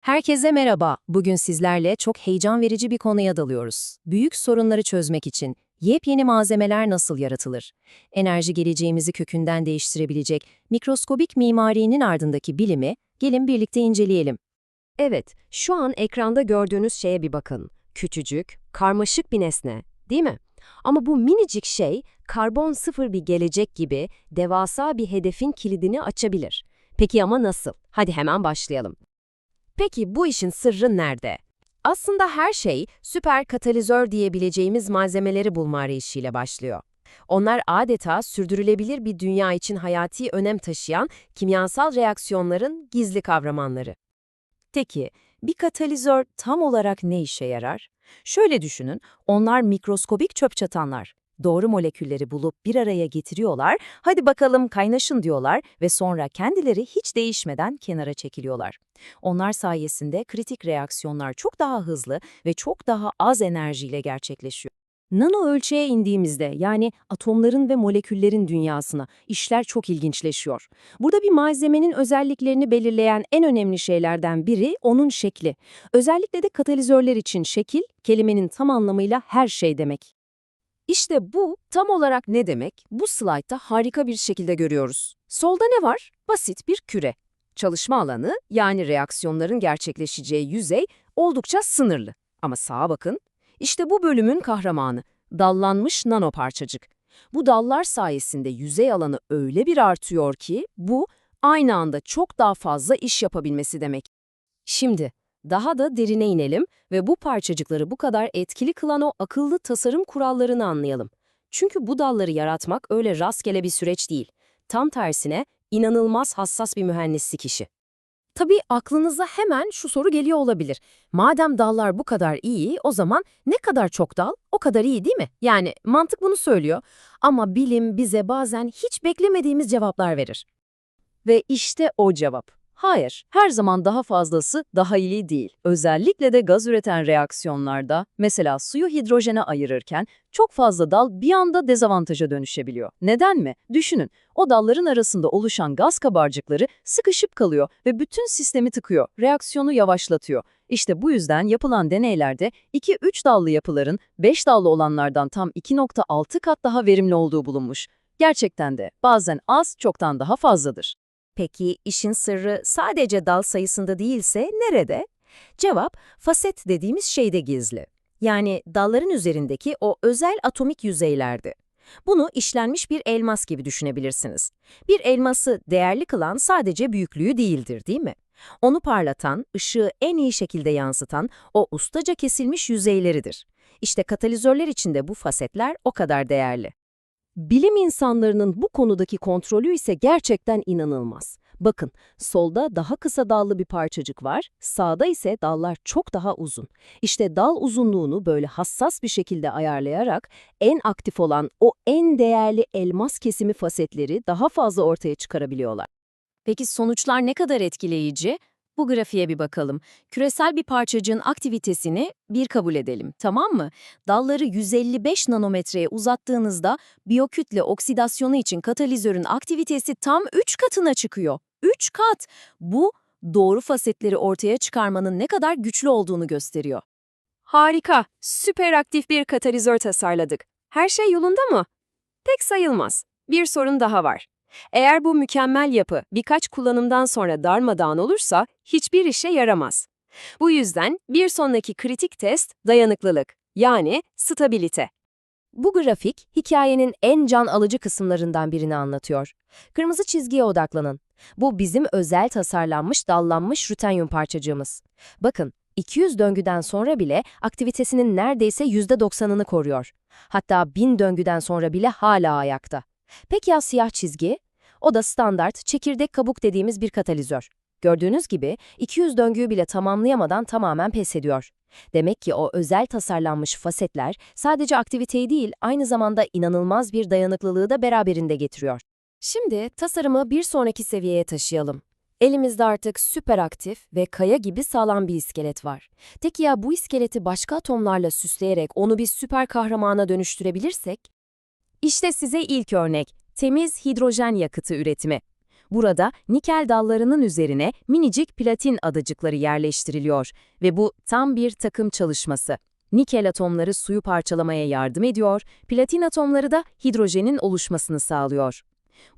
Herkese merhaba. Bugün sizlerle çok heyecan verici bir konuya dalıyoruz. Büyük sorunları çözmek için yepyeni malzemeler nasıl yaratılır? Enerji geleceğimizi kökünden değiştirebilecek mikroskobik mimarinin ardındaki bilimi gelin birlikte inceleyelim. Evet, şu an ekranda gördüğünüz şeye bir bakın. Küçücük, karmaşık bir nesne, değil mi? Ama bu minicik şey, karbon sıfır bir gelecek gibi devasa bir hedefin kilidini açabilir. Peki ama nasıl? Hadi hemen başlayalım. Peki bu işin sırrı nerede? Aslında her şey süper katalizör diyebileceğimiz malzemeleri bulma arayışıyla başlıyor. Onlar adeta sürdürülebilir bir dünya için hayati önem taşıyan kimyasal reaksiyonların gizli kavramanları. Peki, bir katalizör tam olarak ne işe yarar? Şöyle düşünün, onlar mikroskobik çöp çatanlar. Doğru molekülleri bulup bir araya getiriyorlar, hadi bakalım kaynaşın diyorlar ve sonra kendileri hiç değişmeden kenara çekiliyorlar. Onlar sayesinde kritik reaksiyonlar çok daha hızlı ve çok daha az enerjiyle gerçekleşiyor. Nano ölçeğe indiğimizde yani atomların ve moleküllerin dünyasına işler çok ilginçleşiyor. Burada bir malzemenin özelliklerini belirleyen en önemli şeylerden biri onun şekli. Özellikle de katalizörler için şekil, kelimenin tam anlamıyla her şey demek. İşte bu tam olarak ne demek? Bu slaytta harika bir şekilde görüyoruz. Solda ne var? Basit bir küre. Çalışma alanı yani reaksiyonların gerçekleşeceği yüzey oldukça sınırlı. Ama sağa bakın. İşte bu bölümün kahramanı. Dallanmış nanoparçacık. Bu dallar sayesinde yüzey alanı öyle bir artıyor ki bu aynı anda çok daha fazla iş yapabilmesi demek. Şimdi daha da derine inelim ve bu parçacıkları bu kadar etkili kılan o akıllı tasarım kurallarını anlayalım. Çünkü bu dalları yaratmak öyle rastgele bir süreç değil. Tam tersine inanılmaz hassas bir mühendislik işi. Tabii aklınıza hemen şu soru geliyor olabilir. Madem dallar bu kadar iyi, o zaman ne kadar çok dal, o kadar iyi değil mi? Yani mantık bunu söylüyor. Ama bilim bize bazen hiç beklemediğimiz cevaplar verir. Ve işte o cevap. Hayır, her zaman daha fazlası daha iyi değil. Özellikle de gaz üreten reaksiyonlarda, mesela suyu hidrojene ayırırken çok fazla dal bir anda dezavantaja dönüşebiliyor. Neden mi? Düşünün, o dalların arasında oluşan gaz kabarcıkları sıkışıp kalıyor ve bütün sistemi tıkıyor, reaksiyonu yavaşlatıyor. İşte bu yüzden yapılan deneylerde 2-3 dallı yapıların 5 dallı olanlardan tam 2.6 kat daha verimli olduğu bulunmuş. Gerçekten de bazen az çoktan daha fazladır. Peki işin sırrı sadece dal sayısında değilse nerede? Cevap, faset dediğimiz şeyde gizli. Yani dalların üzerindeki o özel atomik yüzeylerde. Bunu işlenmiş bir elmas gibi düşünebilirsiniz. Bir elması değerli kılan sadece büyüklüğü değildir, değil mi? Onu parlatan, ışığı en iyi şekilde yansıtan o ustaca kesilmiş yüzeyleridir. İşte katalizörler içinde bu fasetler o kadar değerli. Bilim insanlarının bu konudaki kontrolü ise gerçekten inanılmaz. Bakın, solda daha kısa dallı bir parçacık var, sağda ise dallar çok daha uzun. İşte dal uzunluğunu böyle hassas bir şekilde ayarlayarak en aktif olan o en değerli elmas kesimi fasetleri daha fazla ortaya çıkarabiliyorlar. Peki sonuçlar ne kadar etkileyici? Bu grafiğe bir bakalım. Küresel bir parçacığın aktivitesini bir kabul edelim, tamam mı? Dalları 155 nanometreye uzattığınızda biyokütle oksidasyonu için katalizörün aktivitesi tam 3 katına çıkıyor. 3 kat! Bu, doğru fasetleri ortaya çıkarmanın ne kadar güçlü olduğunu gösteriyor. Harika, süper aktif bir katalizör tasarladık. Her şey yolunda mı? Pek sayılmaz. Bir sorun daha var. Eğer bu mükemmel yapı birkaç kullanımdan sonra darmadağın olursa hiçbir işe yaramaz. Bu yüzden bir sonraki kritik test dayanıklılık, yani stabilite. Bu grafik hikayenin en can alıcı kısımlarından birini anlatıyor. Kırmızı çizgiye odaklanın. Bu bizim özel tasarlanmış dallanmış rutenyum parçacığımız. Bakın, 200 döngüden sonra bile aktivitesinin neredeyse %90'ını koruyor. Hatta 1000 döngüden sonra bile hala ayakta. Peki ya siyah çizgi? O da standart çekirdek kabuk dediğimiz bir katalizör. Gördüğünüz gibi 200 döngüyü bile tamamlayamadan tamamen pes ediyor. Demek ki o özel tasarlanmış fasetler sadece aktiviteyi değil aynı zamanda inanılmaz bir dayanıklılığı da beraberinde getiriyor. Şimdi tasarımı bir sonraki seviyeye taşıyalım. Elimizde artık süper aktif ve kaya gibi sağlam bir iskelet var. Tek ya bu iskeleti başka atomlarla süsleyerek onu bir süper kahramana dönüştürebilirsek? İşte size ilk örnek, temiz hidrojen yakıtı üretimi. Burada nikel dallarının üzerine minicik platin adacıkları yerleştiriliyor ve bu tam bir takım çalışması. Nikel atomları suyu parçalamaya yardım ediyor, platin atomları da hidrojenin oluşmasını sağlıyor.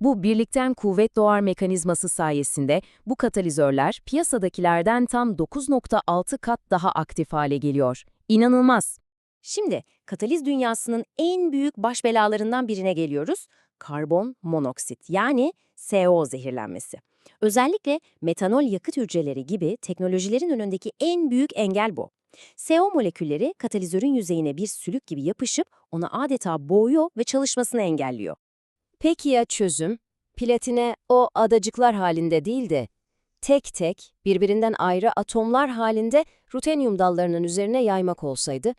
Bu birlikten kuvvet doğar mekanizması sayesinde bu katalizörler piyasadakilerden tam 9.6 kat daha aktif hale geliyor. İnanılmaz. Şimdi kataliz dünyasının en büyük baş belalarından birine geliyoruz. Karbon monoksit yani CO zehirlenmesi. Özellikle metanol yakıt hücreleri gibi teknolojilerin önündeki en büyük engel bu. CO molekülleri katalizörün yüzeyine bir sülük gibi yapışıp onu adeta boğuyor ve çalışmasını engelliyor. Peki ya çözüm? Platine o adacıklar halinde değil de tek tek birbirinden ayrı atomlar halinde rutenyum dallarının üzerine yaymak olsaydı?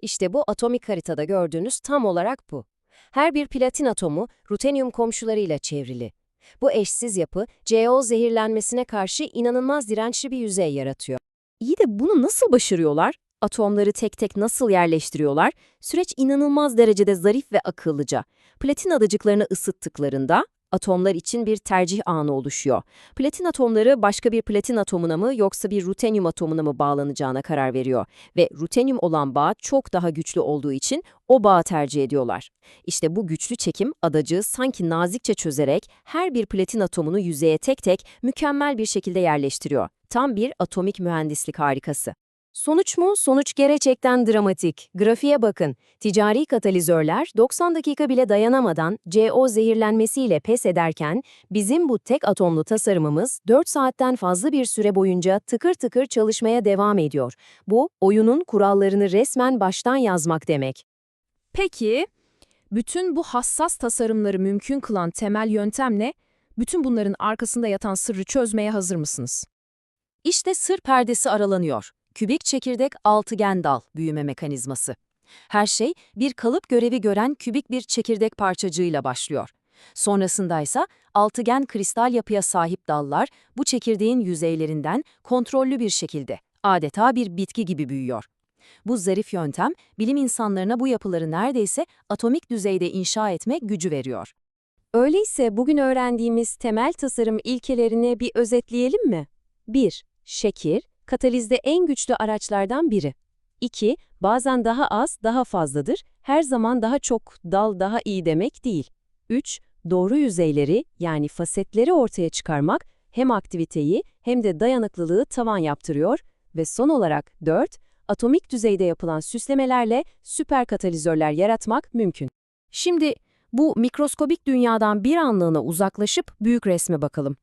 İşte bu atomik haritada gördüğünüz tam olarak bu. Her bir platin atomu rutenyum komşularıyla çevrili. Bu eşsiz yapı CO zehirlenmesine karşı inanılmaz dirençli bir yüzey yaratıyor. İyi de bunu nasıl başarıyorlar? Atomları tek tek nasıl yerleştiriyorlar? Süreç inanılmaz derecede zarif ve akıllıca. Platin adacıklarını ısıttıklarında atomlar için bir tercih anı oluşuyor. Platin atomları başka bir platin atomuna mı yoksa bir rutenyum atomuna mı bağlanacağına karar veriyor ve rutenyum olan bağ çok daha güçlü olduğu için o bağı tercih ediyorlar. İşte bu güçlü çekim adacığı sanki nazikçe çözerek her bir platin atomunu yüzeye tek tek mükemmel bir şekilde yerleştiriyor. Tam bir atomik mühendislik harikası. Sonuç mu? Sonuç gerçekten dramatik. Grafiğe bakın. Ticari katalizörler 90 dakika bile dayanamadan CO zehirlenmesiyle pes ederken bizim bu tek atomlu tasarımımız 4 saatten fazla bir süre boyunca tıkır tıkır çalışmaya devam ediyor. Bu oyunun kurallarını resmen baştan yazmak demek. Peki, bütün bu hassas tasarımları mümkün kılan temel yöntem ne? Bütün bunların arkasında yatan sırrı çözmeye hazır mısınız? İşte sır perdesi aralanıyor. Kübik çekirdek altıgen dal büyüme mekanizması. Her şey bir kalıp görevi gören kübik bir çekirdek parçacığıyla başlıyor. Sonrasında ise altıgen kristal yapıya sahip dallar bu çekirdeğin yüzeylerinden kontrollü bir şekilde adeta bir bitki gibi büyüyor. Bu zarif yöntem bilim insanlarına bu yapıları neredeyse atomik düzeyde inşa etme gücü veriyor. Öyleyse bugün öğrendiğimiz temel tasarım ilkelerini bir özetleyelim mi? 1. Şekir, katalizde en güçlü araçlardan biri. 2. Bazen daha az, daha fazladır. Her zaman daha çok, dal daha iyi demek değil. 3. Doğru yüzeyleri, yani fasetleri ortaya çıkarmak hem aktiviteyi hem de dayanıklılığı tavan yaptırıyor. Ve son olarak 4. Atomik düzeyde yapılan süslemelerle süper katalizörler yaratmak mümkün. Şimdi bu mikroskobik dünyadan bir anlığına uzaklaşıp büyük resme bakalım.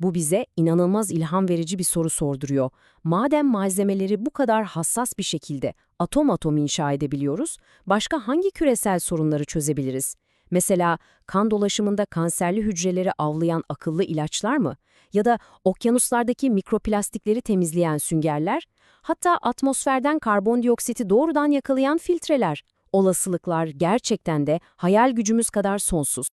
Bu bize inanılmaz ilham verici bir soru sorduruyor. Madem malzemeleri bu kadar hassas bir şekilde atom atom inşa edebiliyoruz, başka hangi küresel sorunları çözebiliriz? Mesela kan dolaşımında kanserli hücreleri avlayan akıllı ilaçlar mı? Ya da okyanuslardaki mikroplastikleri temizleyen süngerler? Hatta atmosferden karbondioksiti doğrudan yakalayan filtreler. Olasılıklar gerçekten de hayal gücümüz kadar sonsuz.